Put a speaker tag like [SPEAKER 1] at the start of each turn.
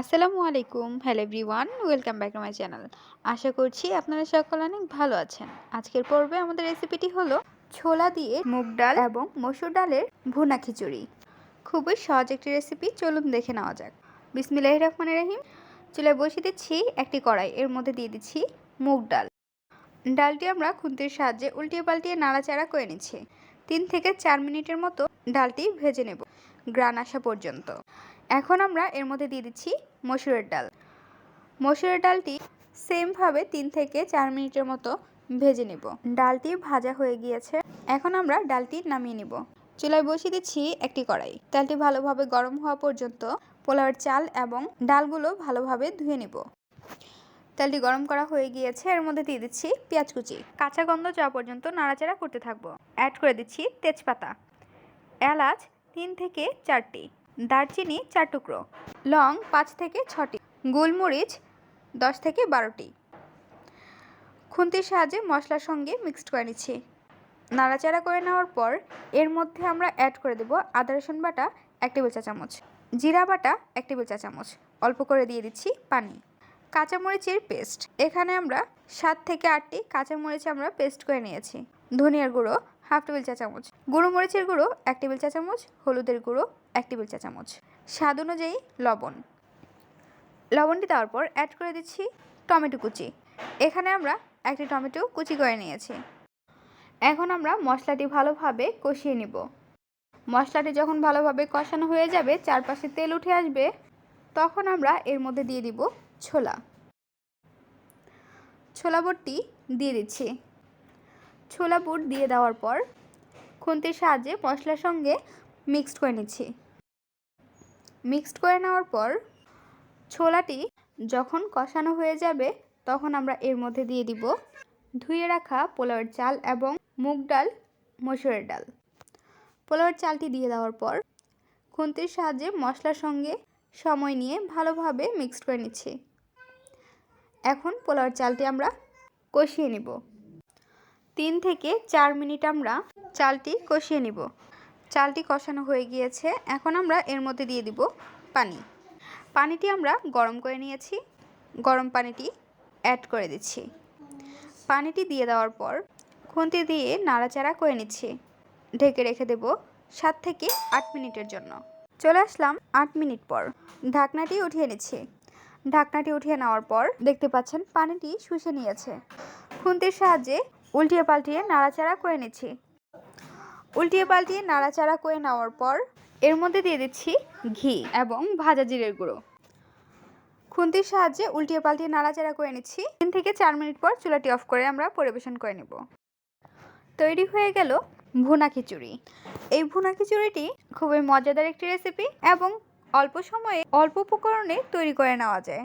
[SPEAKER 1] আসসালামু আলাইকুম। Hello everyone welcome back to my channel আশা করছি আপনারা সকল অনেক ভালো আছেন। আজকের পর্বে আমাদের রেসিপিটি হলো ছোলা দিয়ে মুগ ডাল এবং মসুর ডালের ভুনা খিচুড়ি। খুবই সহজ একটি রেসিপি চলুন দেখে নেওয়া যাক। বিসমিল্লাহ রহমান রহিম। চুলায় বসিয়ে দিচ্ছি একটি কড়াই, এর মধ্যে দিয়ে দিচ্ছি মুগ ডাল। ডালটি আমরা খুন্তির সাহায্যে উল্টিয়ে পাল্টিয়ে নাড়াচাড়া করে নিচ্ছি। তিন থেকে চার মিনিটের মতো ডালটি ভেজে নেব, গ্রান আসা পর্যন্ত। এখন আমরা এর মধ্যে দিয়ে দিচ্ছি মসুরের ডাল। মসুরের ডালটি সেমভাবে তিন থেকে চার মিনিটের মতো ভেজে নেব। ডালটি ভাজা হয়ে গিয়েছে। এখন আমরা ডালটি নামিয়ে নিব। চুলায় বসিয়ে দিচ্ছি একটি কড়াই। ডালটি ভালোভাবে গরম হওয়া পর্যন্ত পোলাওয়ের চাল এবং ডালগুলো ভালোভাবে ধুয়ে নেব। তেলটি গরম করা হয়ে গিয়েছে। এর মধ্যে দিয়ে দিচ্ছি পেঁয়াজ কুচি। কাঁচা গন্ধ যাওয়া পর্যন্ত নাড়াচাড়া করতে থাকব। অ্যাড করে দিচ্ছি তেজপাতা। এলাচ তিন থেকে চারটি। দারচিনি চার টুকরো, লং পাঁচ থেকে ছটি, গোলমরিচ দশ থেকে বারোটি। খুন্তির সাহায্যে মশলার সঙ্গে মিক্সড করে নিচ্ছি। নাড়াচাড়া করে নেওয়ার পর এর মধ্যে আমরা অ্যাড করে দেব আদা, রসুন বাটা এক টেবিল চা চামচ, জিরা বাটা এক টেবিল চা চামচ, অল্প করে দিয়ে দিচ্ছি পানি। কাঁচামরিচের পেস্ট এখানে আমরা সাত থেকে আটটি কাঁচামরিচ আমরা পেস্ট করে নিয়েছি। ধনিয়ার গুঁড়ো হাফ টেবিল চা চামচ। গুঁড়ো মরিচের গুঁড়ো, এক টেবিল চা চামচ। হলুদের গুঁড়ো, এক টেবিল চা চামচ। স্বাদ অনুযায়ী লবণ। লবণটি দেওয়ার পর অ্যাড করে দিচ্ছি টমেটো কুচি। এখানে আমরা একটি টমেটো কুচি করে নিয়েছি। এখন আমরা মশলাটি ভালোভাবে কষিয়ে নিব। মশলাটি যখন ভালোভাবে কষানো হয়ে যাবে, চারপাশে তেল উঠে আসবে, তখন আমরা এর মধ্যে দিয়ে দিব ছোলা। ছোলা বুটটি দিয়ে দিচ্ছি। ছোলা বুট দিয়ে দেওয়ার পর খুন্তির সাহায্যে মশলার সঙ্গে মিক্সড করে নিচ্ছি। মিক্সড করে নেওয়ার পর ছোলাটি যখন কষানো হয়ে যাবে তখন আমরা এর মধ্যে দিয়ে দিব ধুয়ে রাখা পোলাওয়ের চাল এবং মুগ ডাল, মসুরের ডাল। পোলাওয়ের চালটি দিয়ে দেওয়ার পর খুন্তির সাহায্যে মশলার সঙ্গে সময় নিয়ে ভালোভাবে মিক্সড করে নিচ্ছি। এখন পোলাওয়ের চালটি আমরা কষিয়ে নিব। তিন থেকে চার মিনিট আমরা চালটি কষিয়ে নিব। চালটি কষানো হয়ে গিয়েছে। এখন আমরা এর মধ্যে দিয়ে দিব পানি। পানিটি আমরা গরম করে নিয়েছি। গরম পানিটি অ্যাড করে দিচ্ছি। পানিটি দিয়ে দেওয়ার পর খুন্তি দিয়ে নাড়াচাড়া করে নিচ্ছি। ঢেকে রেখে দেব সাত থেকে আট মিনিটের জন্য। চলে আসলাম আট মিনিট পর। ঢাকনাটি উঠিয়ে নিচ্ছি। ঢাকনাটি উঠিয়ে নেওয়ার পর দেখতে পাচ্ছেন পানিটি শুষে নিয়েছে। খুন্তির সাহায্যে উল্টিয়ে পাল্টিয়ে নাড়াচাড়া করে নিচ্ছি। উল্টিয়ে পাল্টিয়ে নাড়াচাড়া করে নেওয়ার পর এর মধ্যে দিয়ে দিচ্ছি ঘি এবং ভাজা জিরের গুঁড়ো। খুন্তির সাহায্যে উল্টিয়ে পাল্টিয়ে নাড়াচাড়া করে নিচ্ছি। তিন থেকে চার মিনিট পর চুলাটি অফ করে আমরা পরিবেশন করে নেব। তৈরি হয়ে গেল ভুনা খিচুড়ি। এই ভুনা খিচুড়িটি খুবই মজাদার একটি রেসিপি এবং অল্প সময়ে অল্প উপকরণে তৈরি করে নেওয়া যায়।